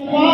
Wow.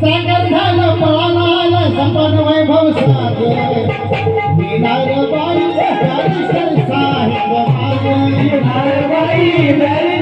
सागर झालं पळाला आला संपन्न वैभव सागर मीनार बाई साहेब मागे मीनार बाई